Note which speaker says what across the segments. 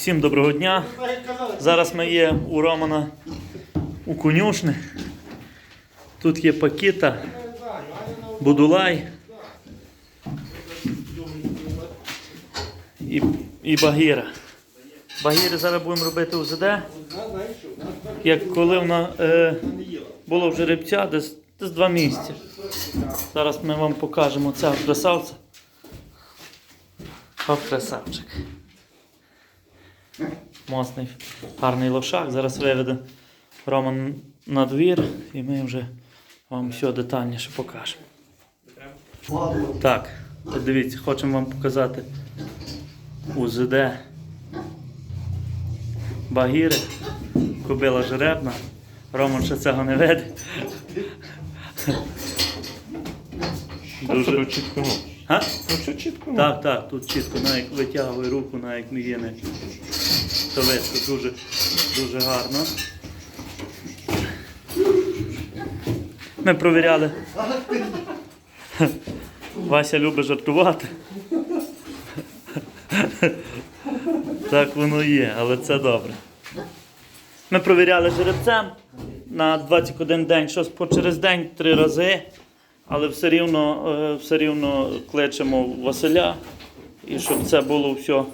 Speaker 1: Всім доброго дня. Зараз ми є у Романа у конюшни. Тут є Пакіта, Будулай і, і Багіра. Багіри зараз будемо робити УЗД. Як коли вона е, було в жеребця, десь, десь два місяці. Зараз ми вам покажемо цього красавця. О, красавчик. Мосний, гарний лошак. Зараз виведе Роман на двір і ми вже вам все детальніше покажемо. Так, от дивіться, хочемо вам показати УЗД Багіри, кобила жеребна. Роман ще цього не веде.
Speaker 2: Дуже чітко.
Speaker 1: А?
Speaker 2: Ну що чітко?
Speaker 1: Так, так, тут чітко, навіть витягує руку, навіть не є не. То дуже, дуже гарно. Ми провіряли. Вася любить жартувати. Так воно є, але це добре. Ми провіряли жеребцем на 21 день, щось по через день три рази, але все рівно, е, все рівно кличемо Василя, і щоб це було все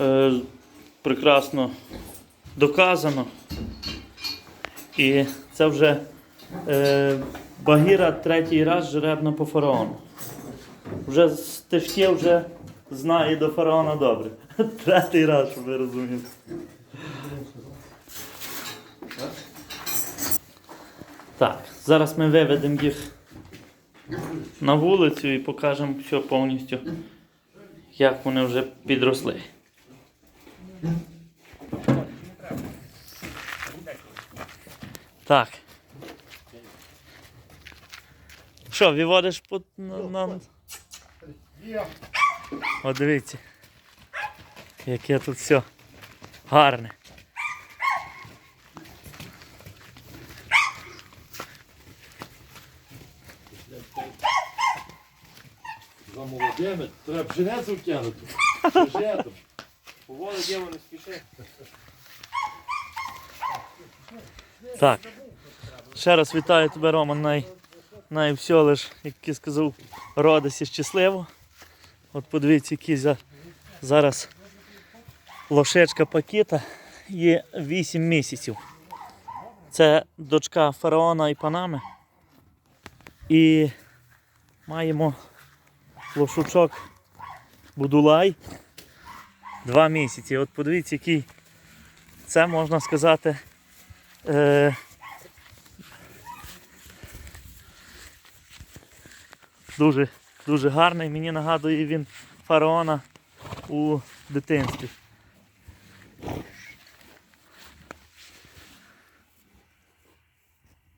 Speaker 1: е, прекрасно доказано. І це вже е, Багіра третій раз жеребна по фараону. Вже Тефтє вже знає до фараона добре. Третій раз, щоб ви розуміли. Так, зараз ми виведемо їх на вулицю і покажемо все повністю, як вони вже підросли. Так. Що, виводиш по на, на... От дивіться. Яке тут все гарне.
Speaker 2: За молодими, треба пшеницю втягнути. Жетом. Поводи діво не спіши.
Speaker 1: Так. Ще раз вітаю тебе, Роман. Най, най все лиш, як я сказав, родися щасливо. От подивіться, які за, зараз лошечка пакета є 8 місяців. Це дочка фараона і панами. І маємо лошучок Будулай. Два місяці. От подивіться, який це можна сказати. Е, дуже, дуже гарний. Мені нагадує він фараона у дитинстві.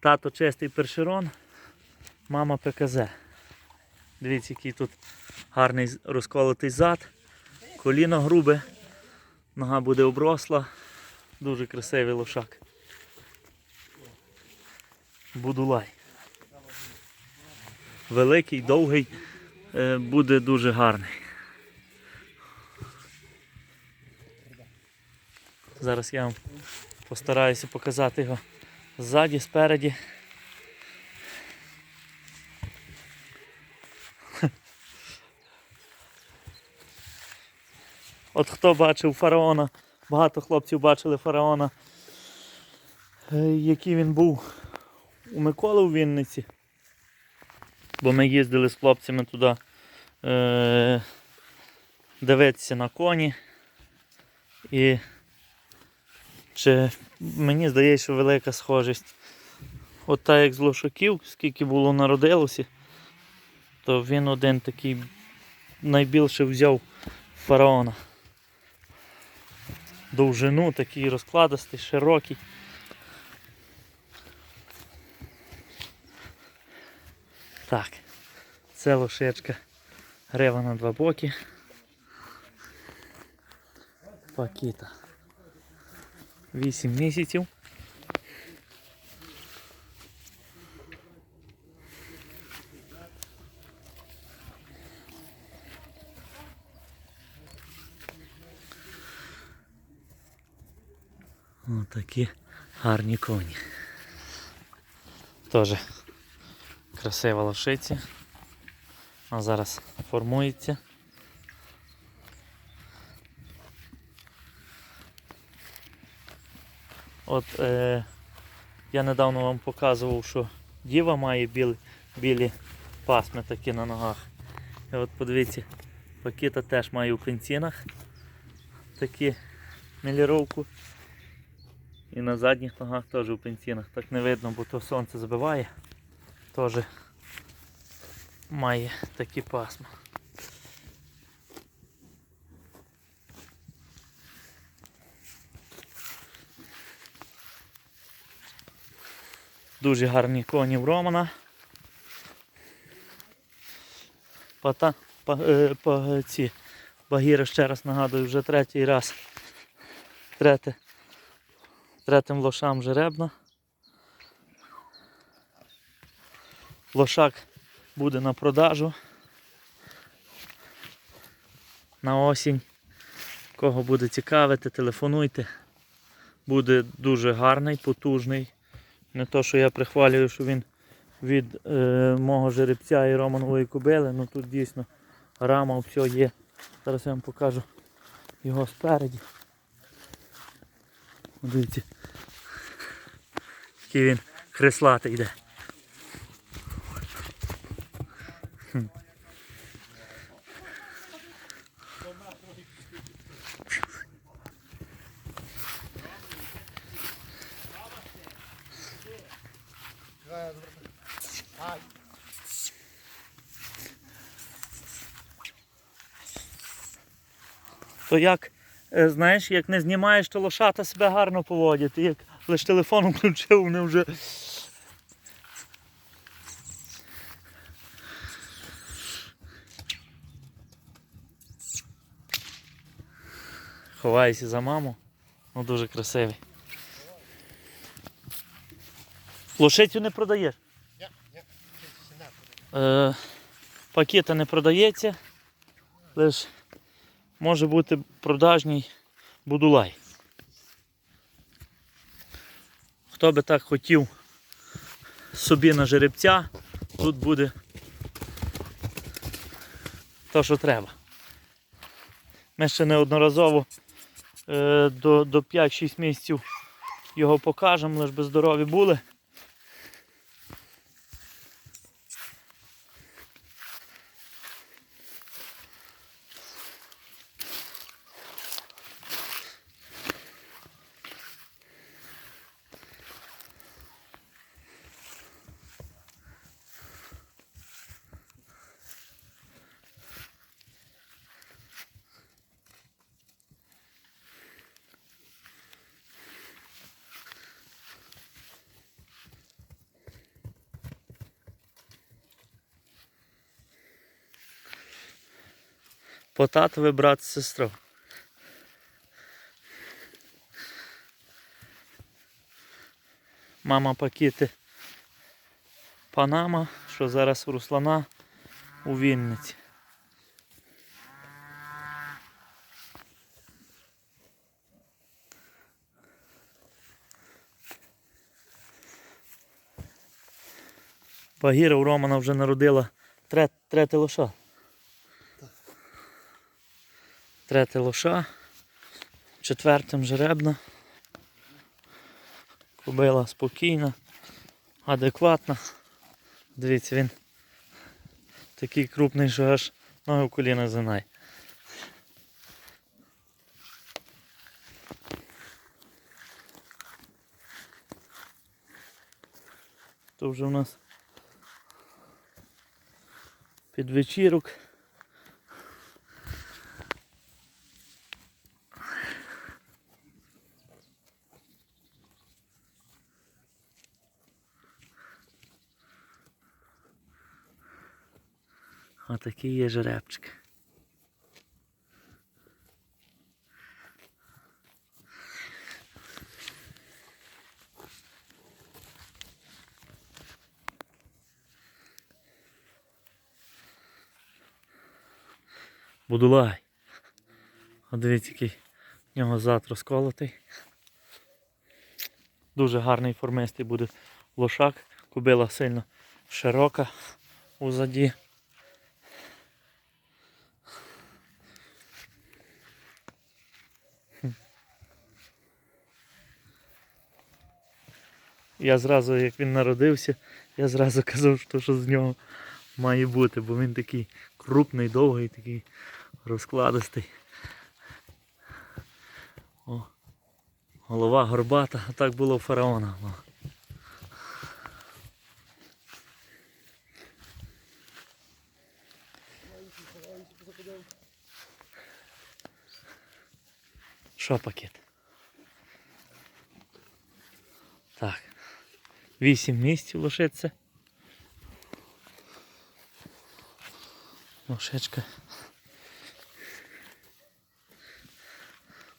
Speaker 1: Тато чистий першерон, мама ПКЗ. Дивіться, який тут гарний розколотий зад, коліно грубе, нога буде обросла. Дуже красивий лошак. Будулай. Великий, довгий, е, буде дуже гарний. Зараз я вам постараюся показати його ззаді, спереді. От хто бачив фараона, багато хлопців бачили фараона, е, який він був у Миколи у Вінниці. Бо ми їздили з хлопцями туди е, дивитися на коні. І чи мені здається, що велика схожість. От так як з лошаків, скільки було народилося, то він один такий найбільше взяв фараона. Довжину такий розкладистий, широкий. Так, це лошечка грива на два боки. Пакіта. 8 місяців. Ось такі гарні коні. Теж красива лошиці. А зараз формується. От е, я недавно вам показував, що діва має білі, білі пасми такі на ногах. І от подивіться, Пакіта теж має у пенсінах такі міліровку. І на задніх ногах теж у пенсінах. Так не видно, бо то сонце збиває. Теж має такі пасма. Дуже гарні коні в Романа. Пата, па, е, па, ці багіри ще раз нагадую, вже третій раз. Третє, третім лошам жеребна. Лошак буде на продажу. На осінь. Кого буде цікавити, телефонуйте. Буде дуже гарний, потужний. Не то, що я прихвалюю, що він від е, мого жеребця і Романової кобили, ну тут дійсно рама, все є. Зараз я вам покажу його спереді. Дивіться. Який він хреслатий йде. То як, знаєш, як не знімаєш, то лошата себе гарно поводять. І Як лише телефон включив, вони вже. Ховаюся за маму. Ну дуже красивий. Лошицю не продаєш?
Speaker 3: Ні, ні,
Speaker 1: Е, пакета не продається, лише може бути продажній будулай. Хто би так хотів собі на жеребця, тут буде то, що треба. Ми ще неодноразово е, до, до 5-6 місяців його покажемо, лише би здорові були. По татові брат з сестрою. Мама пакети Панама, що зараз у Руслана у Вінниці. Багіра у Романа вже народила тре- третє лоша. Третє лоша, четвертим жеребна. Кобила спокійна, адекватна. Дивіться, він такий крупний, що аж ноги в коліна зинає. То вже у нас під вечірок. Отакий є жеребчик. Будулай. От дивіться, який в нього зад розколотий. Дуже гарний формистий буде лошак. Кобила сильно широка узаді. Я зразу, як він народився, я зразу казав, що, що з нього має бути, бо він такий крупний, довгий, такий розкладистий. О, голова горбата, а так було у фараона. Що пакет? Так. Вісім місць лишиться. Лошечка.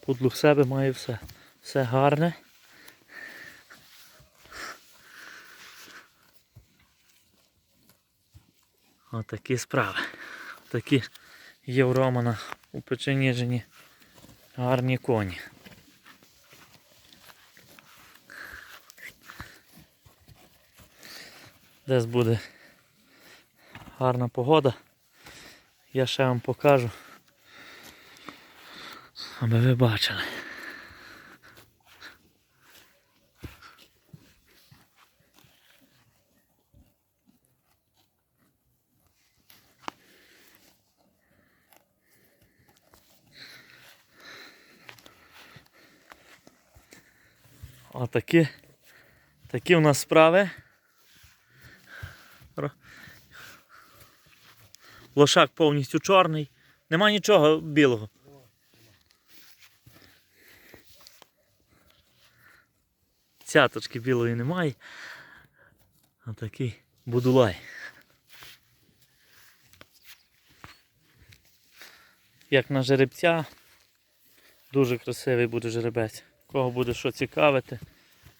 Speaker 1: Пудлу в себе має все. Все гарне. Отакі справи. Такі є у Романа у Печеніжині гарні коні. Десь буде гарна погода. Я ще вам покажу. Аби ви бачили. Отакі. Такі у нас справи. Лошак повністю чорний. Нема нічого білого. Цяточки білої немає. Отакий будулай. Як на жеребця. Дуже красивий буде жеребець. Кого буде що цікавити.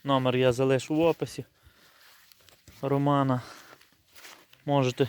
Speaker 1: Номер я залишу в описі. Романа. Можете